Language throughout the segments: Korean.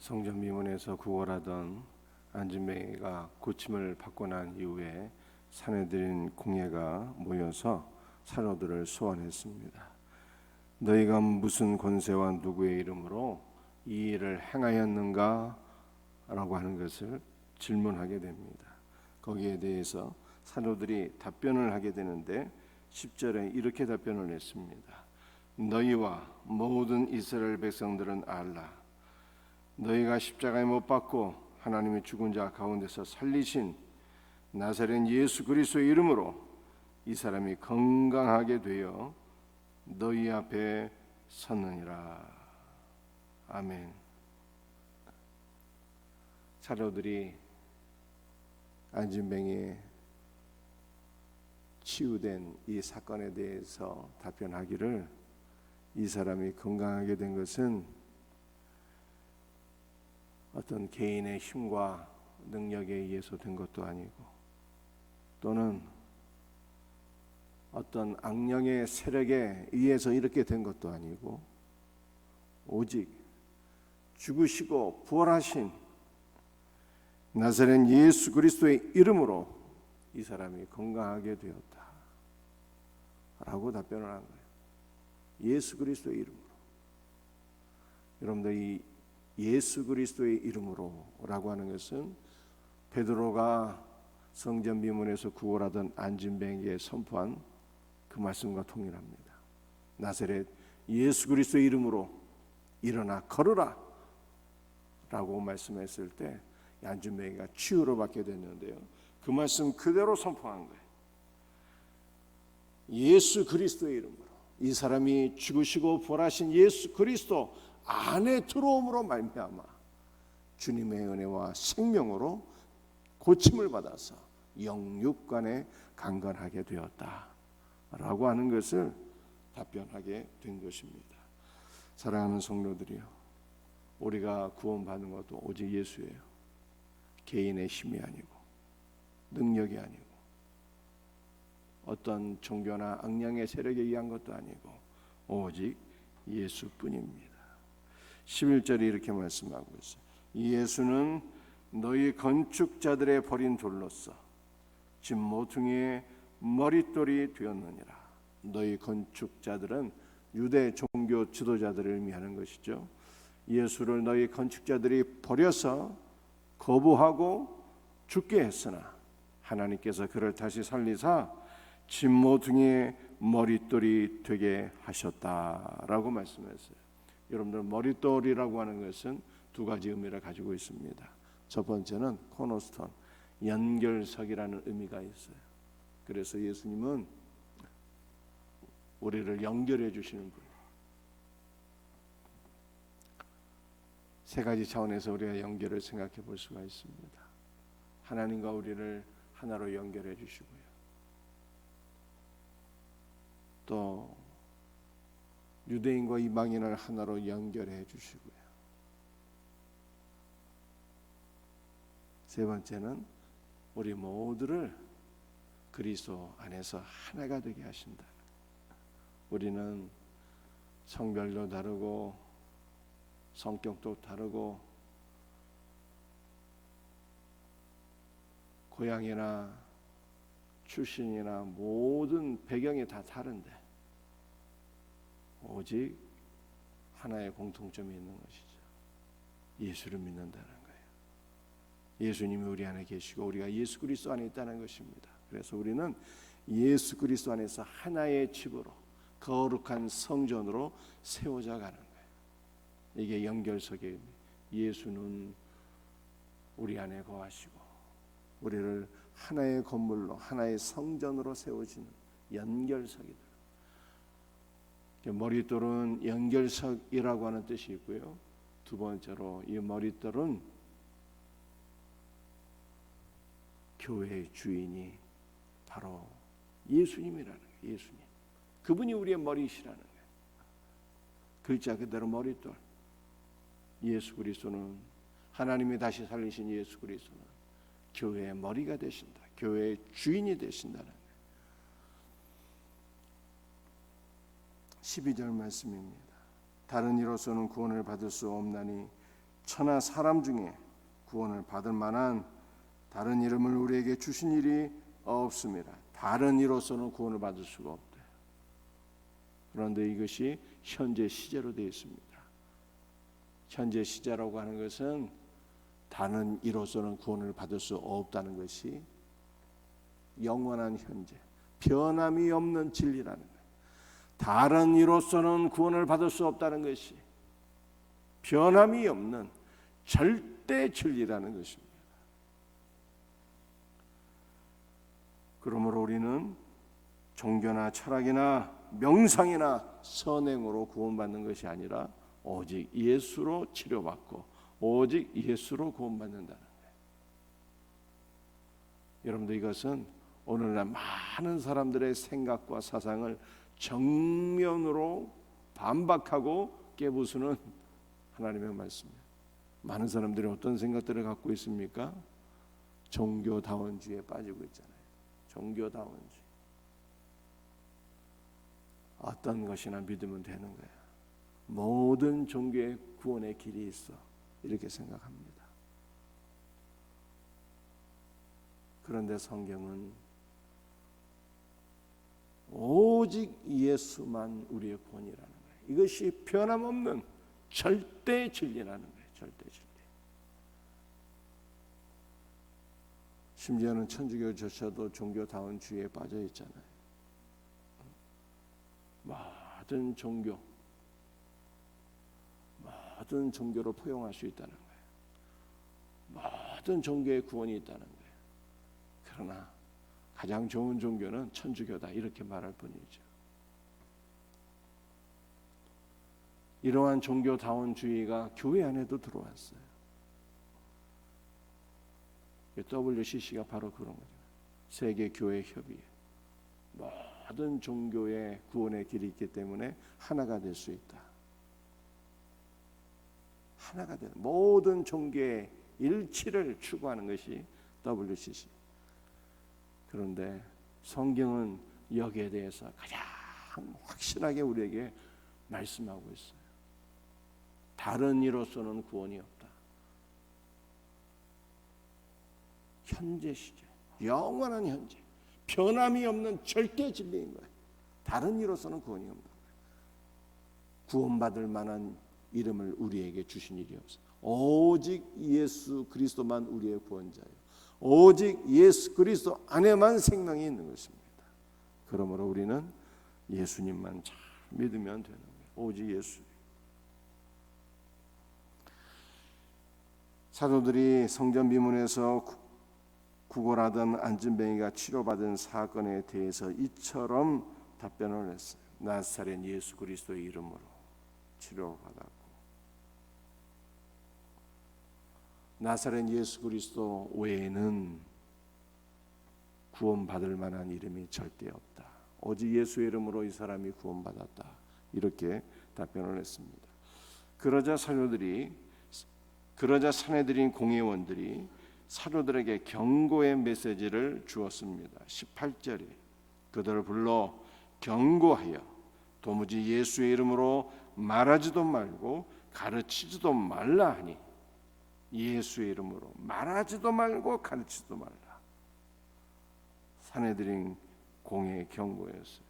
성전 미문에서 구걸하던 안진뱅이가 고침을 받고 난 이후에 사내들인 공예가 모여서 산호들을 소환했습니다. 너희가 무슨 권세와 누구의 이름으로 이 일을 행하였는가? 라고 하는 것을 질문하게 됩니다. 거기에 대해서 사도들이 답변을 하게 되는데 10절에 이렇게 답변을 했습니다. 너희와 모든 이스라엘 백성들은 알라. 너희가 십자가에 못 박고 하나님의 죽은 자 가운데서 살리신 나사렛 예수 그리스도의 이름으로 이 사람이 건강하게 되어 너희 앞에 섰느니라. 아멘. 사도들이 안진뱅이 치유된 이 사건에 대해서 답변하기를 이 사람이 건강하게 된 것은 어떤 개인의 힘과 능력에 의해서 된 것도 아니고 또는 어떤 악령의 세력에 의해서 이렇게 된 것도 아니고 오직 죽으시고 부활하신 나사렛 예수 그리스도의 이름으로 이 사람이 건강하게 되었다. 라고 답변을 한 거예요. 예수 그리스도의 이름으로. 여러분들 이 예수 그리스도의 이름으로라고 하는 것은 베드로가 성전 비문에서 구걸하던 안진뱅에게 선포한 그 말씀과 동일합니다. 나사렛 예수 그리스도의 이름으로 일어나 걸으라 라고 말씀했을 때 안진뱅이가 치유로 받게 됐는데요. 그 말씀 그대로 선포한 거예요. 예수 그리스도의 이름으로 이 사람이 죽으시고 부활하신 예수 그리스도 안에 들어옴으로 말미암아 주님의 은혜와 생명으로 고침을 받아서 영육간에 강건하게 되었다라고 하는 것을 답변하게 된 것입니다. 사랑하는 성도들이요, 우리가 구원받는 것도 오직 예수예요. 개인의 힘이 아니고 능력이 아니고 어떤 종교나 악령의 세력에 의한 것도 아니고 오직 예수뿐입니다. 11절에 이렇게 말씀하고 있어요. 예수는 너희 건축자들의 버린 돌로서 집 모퉁이의 머릿돌이 되었느니라. 너희 건축자들은 유대 종교 지도자들을 의미하는 것이죠. 예수를 너희 건축자들이 버려서 거부하고 죽게 했으나 하나님께서 그를 다시 살리사 집 모퉁이의 머릿돌이 되게 하셨다라고 말씀했어요. 여러분들 머릿돌이라고 하는 것은 두 가지 의미를 가지고 있습니다. 첫 번째는 코너스톤 연결석이라는 의미가 있어요. 그래서 예수님은 우리를 연결해 주시는 분. 세 가지 차원에서 우리가 연결을 생각해 볼 수가 있습니다. 하나님과 우리를 하나로 연결해 주시고요. 또 유대인과 이방인을 하나로 연결해 주시고요. 세 번째는 우리 모두를 그리스도 안에서 하나가 되게 하신다. 우리는 성별도 다르고 성격도 다르고 고향이나 출신이나 모든 배경이 다 다른데 오직 하나의 공통점이 있는 것이죠. 예수를 믿는다는 거예요. 예수님이 우리 안에 계시고 우리가 예수 그리스도 안에 있다는 것입니다. 그래서 우리는 예수 그리스도 안에서 하나의 집으로 거룩한 성전으로 세워져 가는 거예요. 이게 연결석의 예수는 우리 안에 거하시고 우리를 하나의 건물로 하나의 성전으로 세워지는 연결석이다. 머릿돌은 연결석이라고 하는 뜻이 있고요. 두 번째로 이 머릿돌은 교회의 주인이 바로 예수님이라는 거예요. 예수님. 그분이 우리의 머리시라는 거예요. 글자 그대로 머릿돌. 예수 그리스도는 하나님이 다시 살리신 예수 그리스도는 교회의 머리가 되신다. 교회의 주인이 되신다는 거예요. 12절 말씀입니다. 다른 이로서는 구원을 받을 수 없나니 천하 사람 중에 구원을 받을 만한 다른 이름을 우리에게 주신 일이 없습니다. 다른 이로서는 구원을 받을 수가 없대요. 그런데 이것이 현재 시제로 되어 있습니다. 현재 시제라고 하는 것은 다른 이로서는 구원을 받을 수 없다는 것이 영원한 현재, 변함이 없는 진리라는 거예요. 다른 이로서는 구원을 받을 수 없다는 것이 변함이 없는 절대 진리라는 것입니다. 그러므로 우리는 종교나 철학이나 명상이나 선행으로 구원받는 것이 아니라 오직 예수로 치료받고 오직 예수로 구원받는다는 거예요. 여러분들 이것은 오늘날 많은 사람들의 생각과 사상을 정면으로 반박하고 깨부수는 하나님의 말씀이에요. 많은 사람들이 어떤 생각들을 갖고 있습니까? 종교다원주의에 빠지고 있잖아요. 종교다원주의. 어떤 것이나 믿으면 되는 거야. 모든 종교의 구원의 길이 있어. 이렇게 생각합니다. 그런데 성경은 오직 예수만 우리의 구원이라는 거예요. 이것이 변함없는 절대 진리라는 거예요. 절대 진리. 심지어는 천주교조차도 종교다원주의에 빠져 있잖아요. 모든 종교, 모든 종교를 포용할 수 있다는 거예요. 모든 종교의 구원이 있다는 거예요. 그러나 가장 좋은 종교는 천주교다 이렇게 말할 뿐이죠. 이러한 종교다원주의가 교회 안에도 들어왔어요. WCC가 바로 그런 거죠. 세계 교회 협의회. 모든 종교의 구원의 길이 있기 때문에 하나가 될 수 있다. 하나가 되는 모든 종교의 일치를 추구하는 것이 WCC. 그런데 성경은 여기에 대해서 가장 확실하게 우리에게 말씀하고 있어요. 다른 이로서는 구원이 없다. 현재 시제, 영원한 현재, 변함이 없는 절대 진리인 거예요. 다른 이로서는 구원이 없는. 구원받을 만한 이름을 우리에게 주신 일이 없어. 오직 예수 그리스도만 우리의 구원자예요. 오직 예수 그리스도 안에만 생명이 있는 것입니다. 그러므로 우리는 예수님만 잘 믿으면 되는 거예요. 오직 예수. 사도들이 성전 비문에서 구걸하던 안진뱅이가 치료받은 사건에 대해서 이처럼 답변을 했어요. 나사렛 예수 그리스도의 이름으로 치료받았고 나사렛 예수 그리스도 외에는 구원받을 만한 이름이 절대 없다. 오직 예수의 이름으로 이 사람이 구원받았다. 이렇게 답변을 했습니다. 그러자 사도들이 그러자 사내들인 공회원들이 사도들에게 경고의 메시지를 주었습니다. 18절에 그들을 불러 경고하여 도무지 예수의 이름으로 말하지도 말고 가르치지도 말라 하니 예수의 이름으로 말하지도 말고 가르치지도 말라. 사내들인 공의 경고였어요.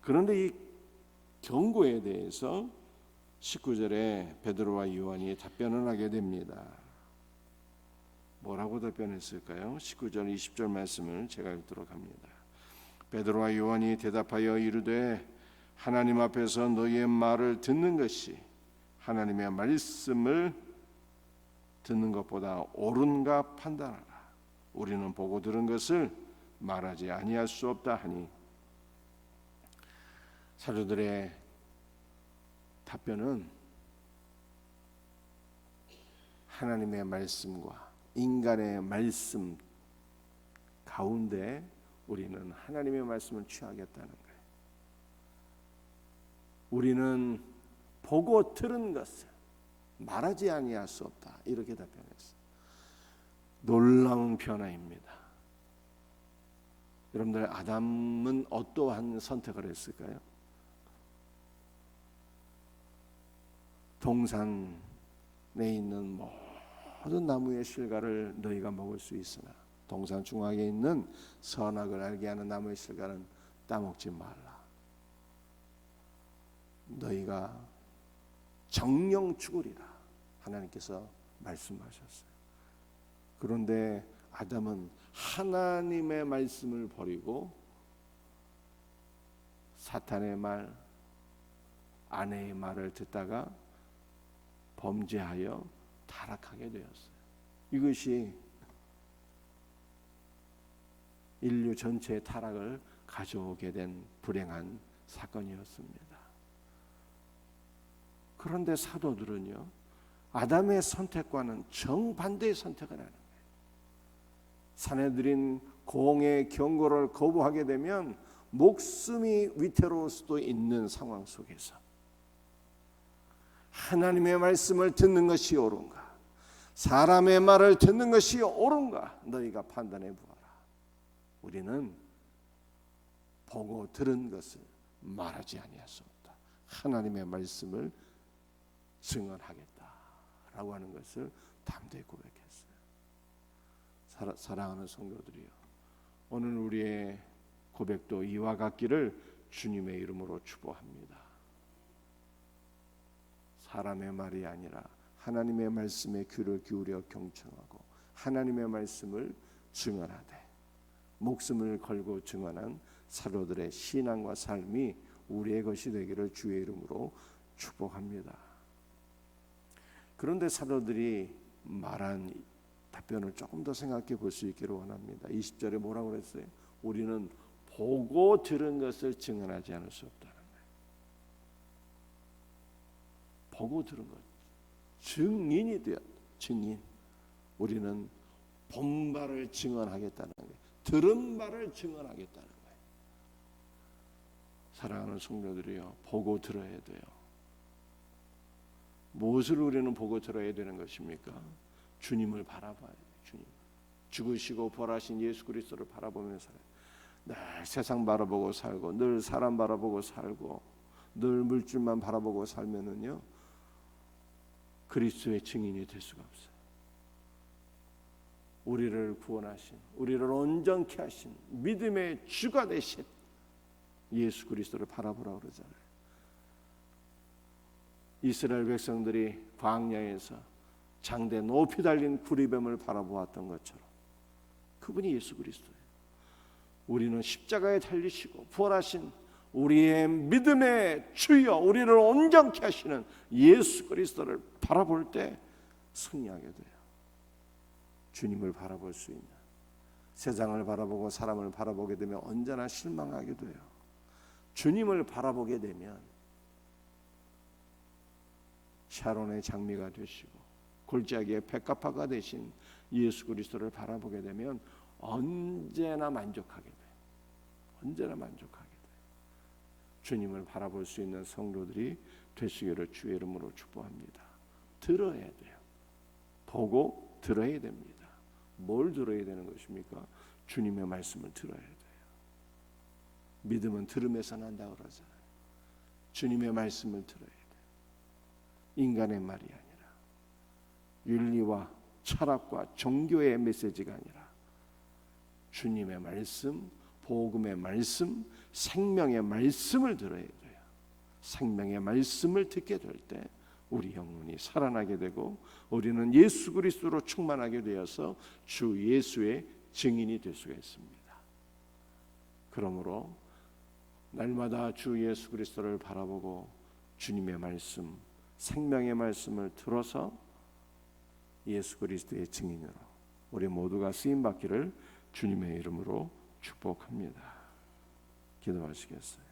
그런데 이 경고에 대해서 19절에 베드로와 요한이 답변을 하게 됩니다. 뭐라고 답변했을까요? 19절 20절 말씀을 제가 읽도록 합니다. 베드로와 요한이 대답하여 이르되 하나님 앞에서 너희의 말을 듣는 것이 하나님의 말씀을 듣는 것보다 옳은가 판단하라. 우리는 보고 들은 것을 말하지 아니할 수 없다 하니 사도들의 답변은 하나님의 말씀과 인간의 말씀 가운데 우리는 하나님의 말씀을 취하겠다는 거예요. 우리는 보고 들은 것을 말하지 아니할 수 없다. 이렇게 답변했어요. 놀라운 변화입니다. 여러분들 아담은 어떠한 선택을 했을까요? 동산에 있는 모든 나무의 실과를 너희가 먹을 수 있으나 동산 중앙에 있는 선악을 알게 하는 나무의 실과는 따먹지 말라. 너희가 정령 죽으리라 하나님께서 말씀하셨어요. 그런데 아담은 하나님의 말씀을 버리고 사탄의 말, 아내의 말을 듣다가 범죄하여 타락하게 되었어요. 이것이 인류 전체의 타락을 가져오게 된 불행한 사건이었습니다. 그런데 사도들은요, 아담의 선택과는 정반대의 선택을 하는 거예요. 사내들인 공의 경고를 거부하게 되면 목숨이 위태로울 수도 있는 상황 속에서 하나님의 말씀을 듣는 것이 옳은가? 사람의 말을 듣는 것이 옳은가? 너희가 판단해 보아라. 우리는 보고 들은 것을 말하지 없다. 하나님의 말씀을 증언하겠다라고 하는 것을 담대히 고백했어요. 사랑, 사랑하는 성도들이요. 오늘 우리의 고백도 이와 같기를 주님의 이름으로 축복합니다. 사람의 말이 아니라 하나님의 말씀에 귀를 기울여 경청하고 하나님의 말씀을 증언하되 목숨을 걸고 증언한 사도들의 신앙과 삶이 우리의 것이 되기를 주의 이름으로 축복합니다. 그런데 사도들이 말한 답변을 조금 더 생각해 볼 수 있기를 원합니다. 20절에 뭐라고 그랬어요? 우리는 보고 들은 것을 증언하지 않을 수 없다는 거예요. 보고 들은 것. 증인이 되었 증인. 우리는 본 바를 증언하겠다는 거예요. 들은 바를 증언하겠다는 거예요. 사랑하는 성도들이요. 보고 들어야 돼요. 무엇을 우리는 보고 들어야 되는 것입니까? 주님을 바라봐야 돼요. 주님. 죽으시고 벌하신 예수 그리스도를 바라보며 살아요. 늘 세상 바라보고 살고 늘 사람 바라보고 살고 늘 물질만 바라보고 살면은요 그리스도의 증인이 될 수가 없어요. 우리를 구원하신, 우리를 온전케 하신 믿음의 주가 되신 예수 그리스도를 바라보라 그러잖아요. 이스라엘 백성들이 광야에서 장대 높이 달린 구리뱀을 바라보았던 것처럼 그분이 예수 그리스도예요. 우리는 십자가에 달리시고 부활하신 우리의 믿음의 주여 우리를 온전케 하시는 예수 그리스도를 바라볼 때 승리하게 돼요. 주님을 바라볼 수 있는 세상을 바라보고 사람을 바라보게 되면 언제나 실망하게 돼요. 주님을 바라보게 되면 샤론의 장미가 되시고 골짜기의 백합화가 되신 예수 그리스도를 바라보게 되면 언제나 만족하게 돼요. 언제나 만족하게 돼요. 주님을 바라볼 수 있는 성도들이 되시기를 주의 이름으로 축복합니다. 들어야 돼요. 보고 들어야 됩니다. 뭘 들어야 되는 것입니까? 주님의 말씀을 들어야 돼요. 믿음은 들음에서 난다 그러잖아요. 주님의 말씀을 들어야. 인간의 말이 아니라 윤리와 철학과 종교의 메시지가 아니라 주님의 말씀, 복음의 말씀, 생명의 말씀을 들어야 돼요. 생명의 말씀을 듣게 될 때 우리 영혼이 살아나게 되고 우리는 예수 그리스도로 충만하게 되어서 주 예수의 증인이 될 수가 있습니다. 그러므로 날마다 주 예수 그리스도를 바라보고 주님의 말씀, 생명의 말씀을 들어서 예수 그리스도의 증인으로 우리 모두가 쓰임 받기를 주님의 이름으로 축복합니다. 기도하시겠어요.